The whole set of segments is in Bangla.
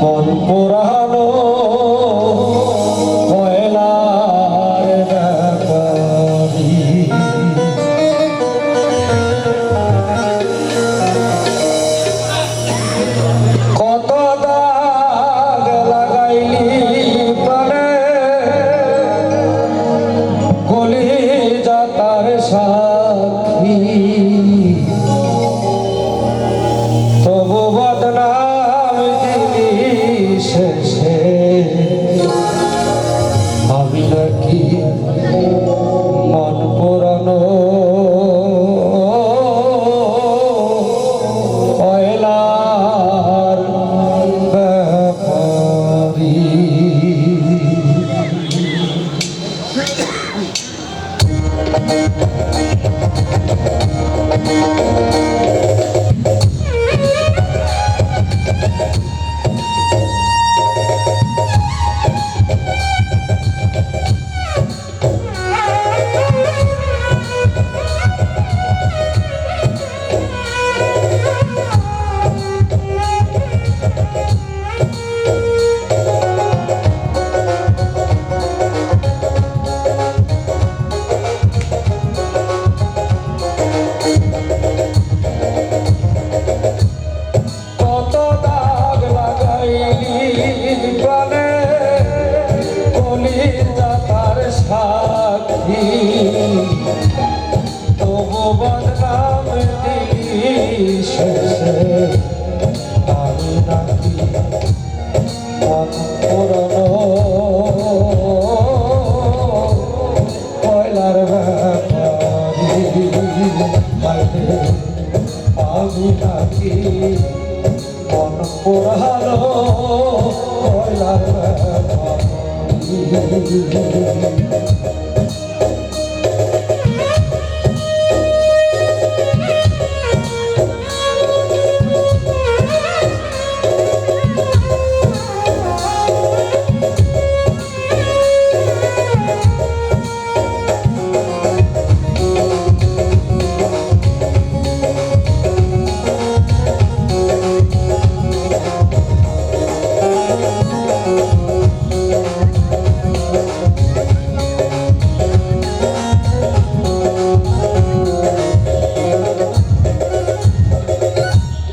মন পোড়ানো কয়লার কত দাগ লাগাইলি প্রাণে গলি যাতার সাথী আমি নাকি মন পোড়ালো কয়লার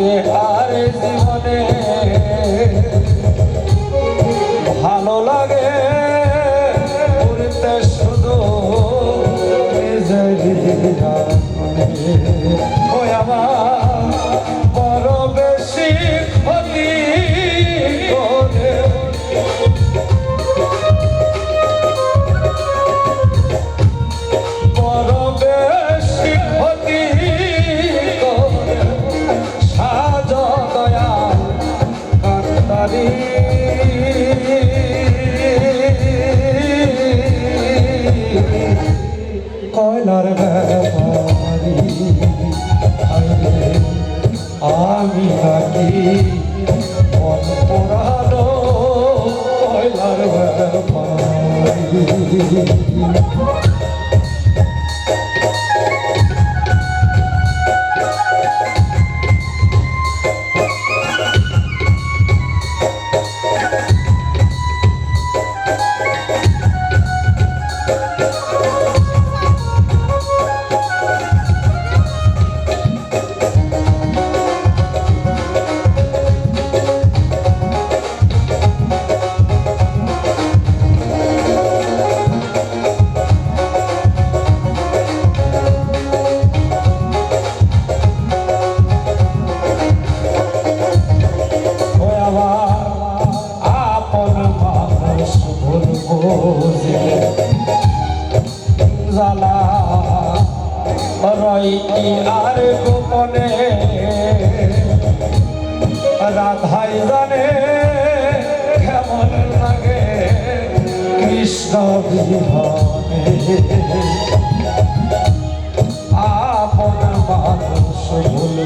থাকে আর জীবনে কয়লার ব্যাপারি আমি নাকি পোড়ানো কয়লার ব্যাপারি। বোঝে জালা রইটি আর গোপনে? রাধাই জানে কেমন লাগে কৃষ্ণ আপন মানুষ ভুল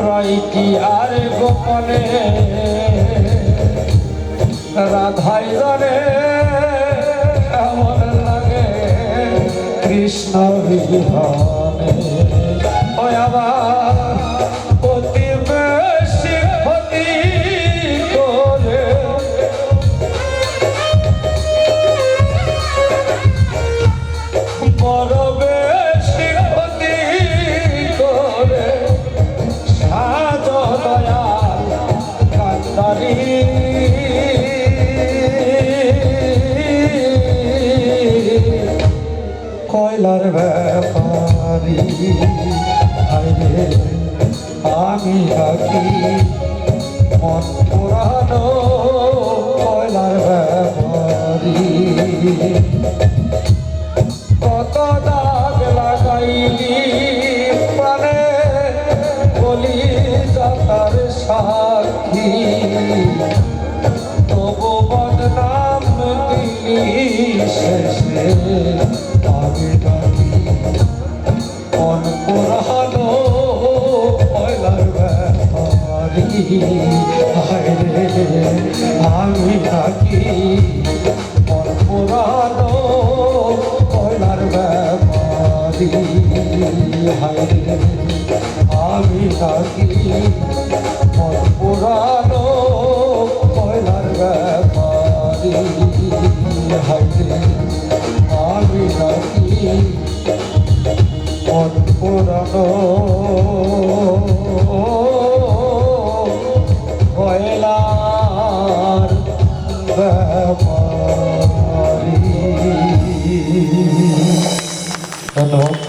রয় কি আর গোপনে? রাধাই রে আমার লাগে কৃষ্ণ ওই আবার কয়লার ব্যাপারি। আমি রাখি মন হায়রে আমি থাকি পুরানো পয়লার ব্যাপারি। আমি থাকি পুরানো কয়লার ব্যাপারি। Bueno.